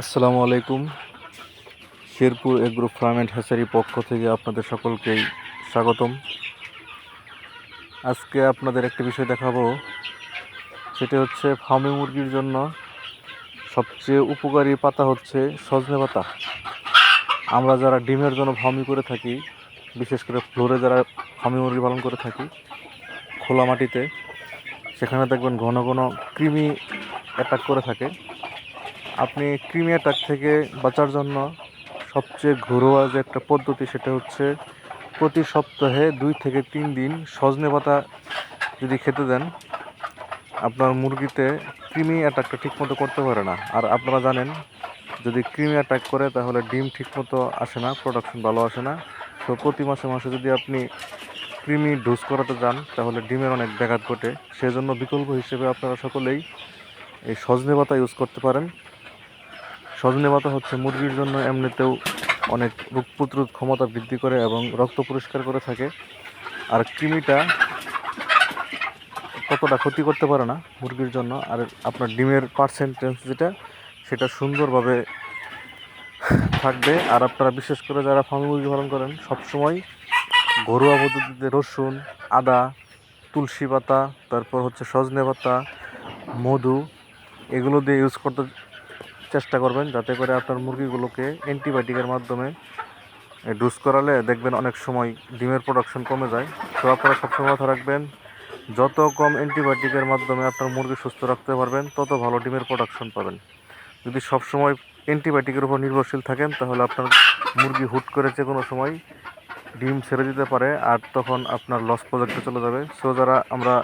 আসসালামু আলাইকুম। Sherpur agro farm and hatchery পক্ষ থেকে আপনাদের সকলকেই স্বাগতম। আজকে আপনাদের একটি বিষয় দেখাবো। সেটা হচ্ছে ফার্মি মুরগির জন্য সবচেয়ে উপকারী পাতা হচ্ছে সজনে পাতা। আমরা যারা ডিমের জন্য ফার্মি করে থাকি, বিশেষ করে ফ্লোরে যারা ফার্মি মুরগি পালন করে থাকি, খোলা মাটিতে, সেখানে দেখবেন ঘন ঘন কৃমি অ্যাটাক করে থাকে। আপনি ক্রিমি অ্যাটাক থেকে বাঁচার জন্য সবচেয়ে ঘরোয়া যে একটা পদ্ধতি সেটা হচ্ছে প্রতি সপ্তাহে দুই থেকে তিন দিন সজনে পাতা যদি খেতে দেন, আপনার মুরগিতে ক্রিমি অ্যাটাকটা ঠিকমতো করতে পারে না। আর আপনারা জানেন, যদি ক্রিমি অ্যাটাক করে তাহলে ডিম ঠিকমতো আসে না প্রোডাকশন ভালো আসে না। তো প্রতি মাসে মাসে যদি আপনি ক্রিমি ডোজ করাতে যান, তাহলে ডিমের অনেক ব্যাঘাত ঘটে। সেজন্য বিকল্প হিসেবে আপনারা সকলেই এই সজনে পাতা ইউজ করতে পারেন। সজনে পাতা হচ্ছে, মুরগির জন্য এমনিতেও অনেক রোগ প্রতিরোধ ক্ষমতা বৃদ্ধি করে এবং রক্ত পরিষ্কার করে থাকে। আর কৃমিটা ততটা ক্ষতি করতে পারে না মুরগির জন্য। আর আপনার ডিমের পার্সেন্টেজ যেটা, সেটা সুন্দরভাবে থাকবে। আর আপনারা বিশেষ করে যারা ফার্মি মুরগি পালন করেন, সবসময় ঘরোয়া পদ্ধতিতে রসুন, আদা, তুলসী পাতা, তারপর হচ্ছে সজনে পাতা, মধু, এগুলো দিয়ে ইউজ করতে চেষ্টা করবেন যাতে করে আপনার মুরগিগুলোকে অ্যান্টিবায়োটিকের মাধ্যমে ডোজ করালে দেখবেন অনেক সময় ডিমের প্রোডাকশন কমে যায়। তো আপনারা সবসময় মাথা রাখবেন, যত কম অ্যান্টিবায়োটিকের মাধ্যমে আপনার মুরগি সুস্থ রাখতে পারবেন, তত ভালো ডিমের প্রোডাকশন পাবেন। যদি সবসময় অ্যান্টিবায়োটিকের উপর নির্ভরশীল থাকেন, তাহলে আপনার মুরগি হুট করে যে কোনো সময় ডিম ছেড়ে দিতে পারে আর তখন আপনার লস প্রজেক্টে চলে যাবে। সো যারা আমরা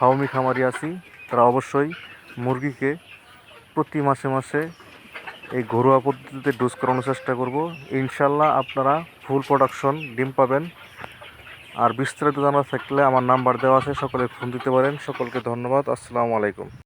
হাউমি খামারি আছি, তারা অবশ্যই মুরগিকে প্রতি মাসে মাসে এই ঘরোয়া পদ্ধতিতে ডোজ করানোর চেষ্টা করব। ইনশাল্লাহ আপনারা ফুল প্রোডাকশন ডিম পাবেন। আর বিস্তারিত জানা থাকলে আমার নাম্বার দেওয়া আছে, সকলে ফোন দিতে পারেন। সকলকে ধন্যবাদ। আসসালামু আলাইকুম।